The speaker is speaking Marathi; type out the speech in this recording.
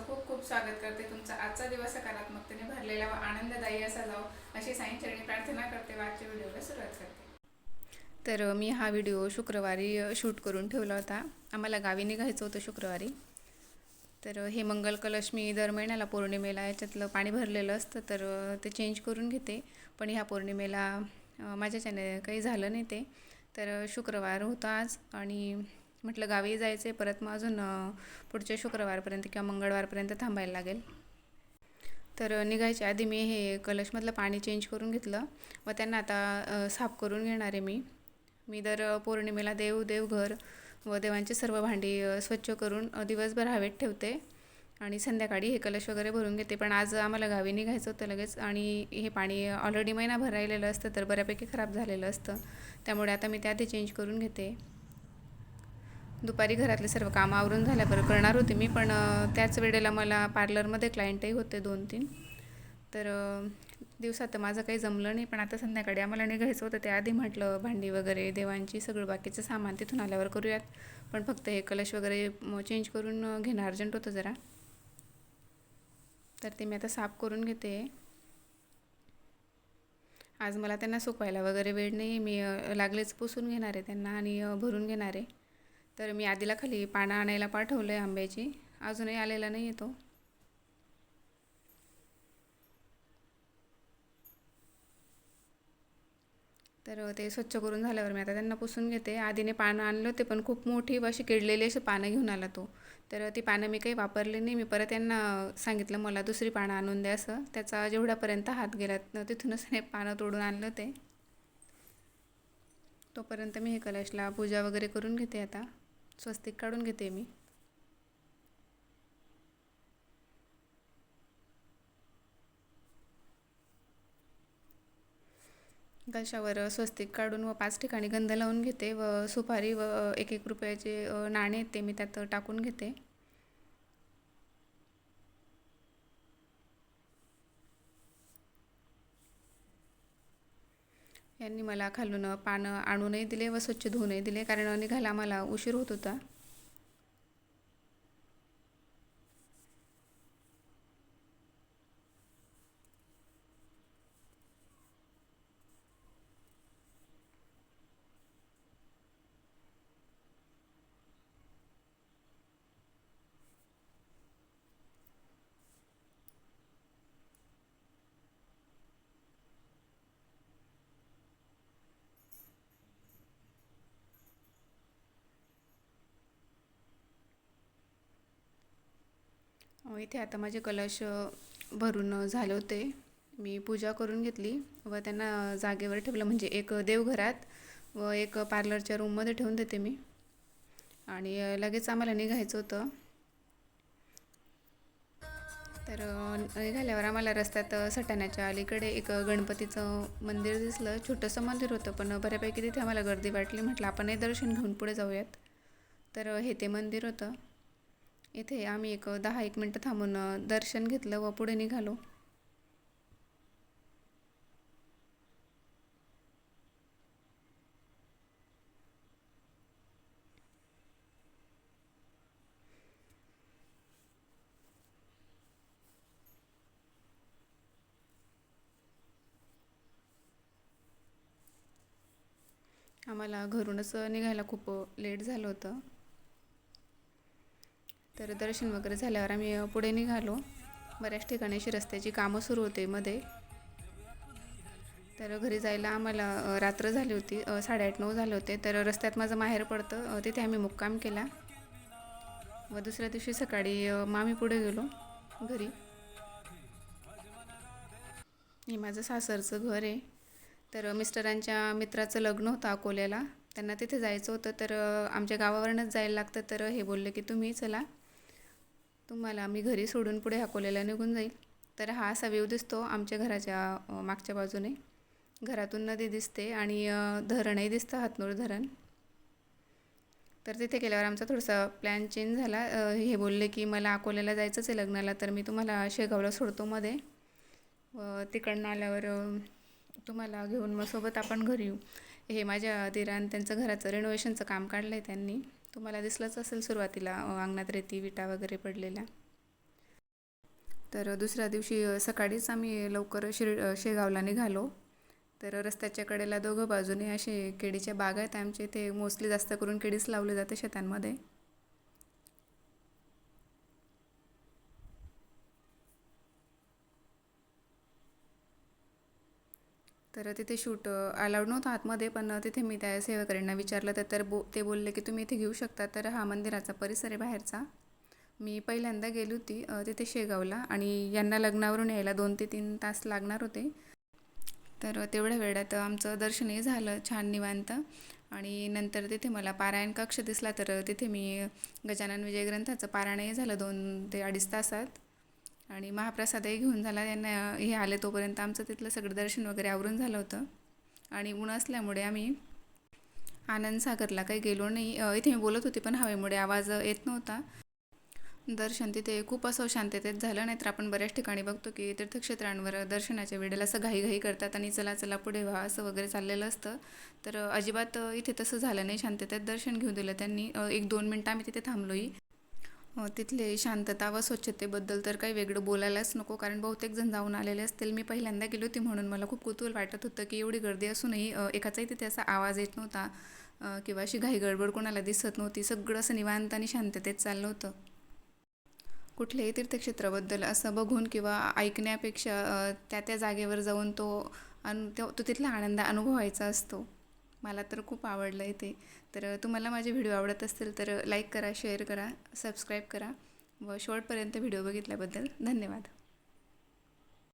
खूप खूप स्वागत करते. तुमचा आजचा दिवस सकारात्मकतेने भरलेला व आनंददायी असा जाओ अशी साईंचरणी प्रार्थना करते व आजच्या व्हिडिओला सुरुवात करते. तर मी हा व्हिडिओ शुक्रवारी शूट करून ठेवला होता. आम्हाला गावी निघायचं होतं शुक्रवारी. तर हे मंगल कलश मी दर महिन्याला पौर्णिमेला याच्यातलं पाणी भरलेलं असतं तर ते चेंज करून घेते. पण ह्या पौर्णिमेला अ, माझ्याच्याने काही झालं नाही ते. तर शुक्रवार होता आज आणि म्हटलं गावी जायचं आहे परत मग अजून पुढच्या शुक्रवारपर्यंत किंवा मंगळवारपर्यंत थांबायला लागेल. तर निघायच्या आधी मी हे कलशमधलं पाणी चेंज करून घेतलं. व त्यांना आता साफ करून घेणार आहे मी. मी दर पौर्णिमेला देव देवघर व देवांची सर्व भांडी स्वच्छ करून दिवसभर हवेत ठेवते. आणि संध्याकाळी हे कलश वगैरे भरून घेते. पण आज आम्हाला गावी निघायचं होतं लगेच आणि हे पाणी ऑलरेडी महिना राहिलेलं असतं तर बऱ्यापैकी खराब झालेलं असतं. त्यामुळे आता मी ते आधी चेंज करून घेते. दुपारी घरातले सर्व कामं आवरून झाल्याबरोबर करणार होते मी पण त्याच वेळेला मला पार्लरमध्ये क्लायंटही होते दोन तीन तर दिवसात तर माझं काही जमलं नाही पण आता संध्याकाळी आम्हाला निघायचं होतं. त्याआधी म्हटलं भांडी वगैरे देवांची सगळं बाकीचं सामान तिथून आल्यावर करूयात. पण फक्त हे कलश वगैरे चेंज करून घेणं अर्जंट होतं जरा. तर ते मी आता साफ करून घेते. आज मला त्यांना सुकवायला वगैरे वेळ नाही मी लागलेच पुसून घेणार आहे त्यांना आणि भरून घेणार आहे. तर मी आधीला खाली पानं आणायला पाठवलं आहे आंब्याची. अजूनही आलेला नाही आहे तो. तर ते स्वच्छ करून झाल्यावर मी आता त्यांना पुसून घेते. आधीने पानं आणलं होते पण खूप मोठी अशी किडलेली अशी पानं घेऊन आला तो. तर ती पानं मी काही वापरली नाही. मी परत त्यांना सांगितलं मला दुसरी पानं आणून द्या असं. त्याचा जेवढ्यापर्यंत हात गेला तिथूनच नाही पानं तोडून आणलं ते तोपर्यंत मी हे कलशला पूजा वगैरे करून घेते आता. स्वस्तिक काढून घेते मी. कशावर स्वस्तिक काढून व पाच ठिकाणी गंध लावून घेते व सुपारी व एक एक रुपयाचे नाणे आहेत ते मी त्यात टाकून घेते. यांनी मला खालून पानं आणूनही दिले व स्वच्छ धुवूनही दिले. कारण निघायला मला उशीर होत होता. इथे आता माझे कलश भरून झाले होते. मी पूजा करून घेतली व त्यांना जागेवर ठेवलं. म्हणजे एक देवघरात व एक पार्लरच्या रूममध्ये ठेवून देते मी. आणि लगेच आम्हाला निघायचं होतं. तर निघाल्यावर आम्हाला रस्त्यात सटाण्याच्या अलीकडे एक गणपतीचं मंदिर दिसलं. छोटंसं मंदिर होतं पण बऱ्यापैकी तिथे आम्हाला गर्दी वाटली. म्हटलं आपणही दर्शन घेऊन पुढे जाऊयात. तर हे ते मंदिर होतं. इथे आम्ही एक दहा एक मिनटं थांबून दर्शन घेतलं व पुढे निघालो. आम्हाला घरूनच निघायला खूप लेट झालं होतं. तर दर्शन वगैरे झाल्यावर आम्ही पुढे निघालो. बऱ्याच ठिकाणी अशी रस्त्याची कामं सुरू होते मध्ये. तर घरी जायला आम्हाला रात्र झाली होती साडेआठ नऊ झाले होते. तर रस्त्यात माझं माहेर पडतं तिथे आम्ही मुक्काम केला. व दुसऱ्या दिवशी सकाळी मामी मग आम्ही पुढे गेलो घरी. हे माझं सासरचं घर आहे. तर मिस्टरांच्या मित्राचं लग्न होतं अकोल्याला. त्यांना तिथे जायचं होतं तर आमच्या गावावरूनच जायला लागतं. तर हे बोलले की तुम्ही चला. तुम्हाला मी घरी सोडून पुढे अकोल्याला निघून जाईल. तर हा असा व्ह्यू दिसतो आमच्या घराच्या मागच्या बाजूने. घरातून नदी दिसते आणि धरणही दिसतं हातनूर धरण. तर तिथे गेल्यावर आमचा थोडासा प्लॅन चेंज झाला. हे बोलले की मला अकोल्याला जायचंच आहे लग्नाला तर मी तुम्हाला शेगावला सोडतो मध्ये. तिकडनं आल्यावर तुम्हाला घेऊन मग सोबत आपण घरी येऊ. हे माझ्या दिरान त्यांचं घराचं रेनोव्हेशनचं काम काढलं आहे त्यांनी. तुम्हाला दिसलंच असेल सुरुवातीला अंगणात रेती विटा वगैरे पडलेल्या. तर दुसऱ्या दिवशी सकाळीच आम्ही लवकर शिर शेगावला निघालो. तर रस्त्याच्या कडेला दोघं बाजूने असे केळीच्या बाग आहेत. आमचे ते मोस्टली जास्त करून केळीच लावले जाते शेतांमध्ये. तर तिथे शूट अलाउड नव्हतं आतमध्ये पण तिथे मी त्या सेवेकऱ्यांना विचारलं तर तर बो ते बोलले की तुम्ही इथे घेऊ शकता तर हा मंदिराचा परिसर आहे बाहेरचा. मी पहिल्यांदा गेली होती तिथे शेगावला आणि यांना लग्नावरून यायला दोन ते तीन तास लागणार होते. तर तेवढ्या वेळात आमचं दर्शनही झालं छान निवांत आणि नंतर तिथे मला पारायण कक्ष दिसला तर तिथे मी गजानन विजय ग्रंथाचं पारायणही झालं दोन ते अडीच तासात. आणि महाप्रसादही घेऊन झाला. यांना हे आले तोपर्यंत आमचं तिथलं सगळं दर्शन वगैरे आवरून झालं होतं. आणि ऊन असल्यामुळे आम्ही आनंद सागरला काही गेलो नाही. इथे मी बोलत होते पण हवेमुळे आवाज येत नव्हता. दर्शन तिथे खूप असं शांततेत झालं नाहीतर आपण बऱ्याच ठिकाणी बघतो की तीर्थक्षेत्रांवर दर्शनाच्या वेळेला असं घाईघाई करतात आणि चला चला पुढे व्हा असं वगैरे चाललेलं असतं. तर अजिबात इथे तसं झालं नाही. शांततेत दर्शन घेऊन दिलं त्यांनी. एक दोन मिनटं आम्ही तिथे थांबलोही. तिथले शांतता व स्वच्छतेबद्दल तर काही वेगळं बोलायलाच नको कारण बहुतेक जण जाऊन आलेले असतील. मी पहिल्यांदा गेली होती म्हणून मला खूप कुतूहल वाटत होतं की एवढी गर्दी असूनही एकाचाही तिथे असा आवाज येत नव्हता किंवा अशी घाई गडबड कोणाला दिसत नव्हती. सगळं असं निवांत आणि शांततेत चाललं होतं. कुठल्याही तीर्थक्षेत्राबद्दल असं बघून किंवा ऐकण्यापेक्षा त्या त्या जागेवर जाऊन तो अनु तो तो तिथला आनंद अनुभवायचा असतो. मला तर खूप आवडलं आहे ते. तर तुम्हाला माझे व्हिडिओ आवडत असतील तर लाईक करा शेअर करा सबस्क्राईब करा. व शेवटपर्यंत व्हिडिओ बघितल्याबद्दल धन्यवाद.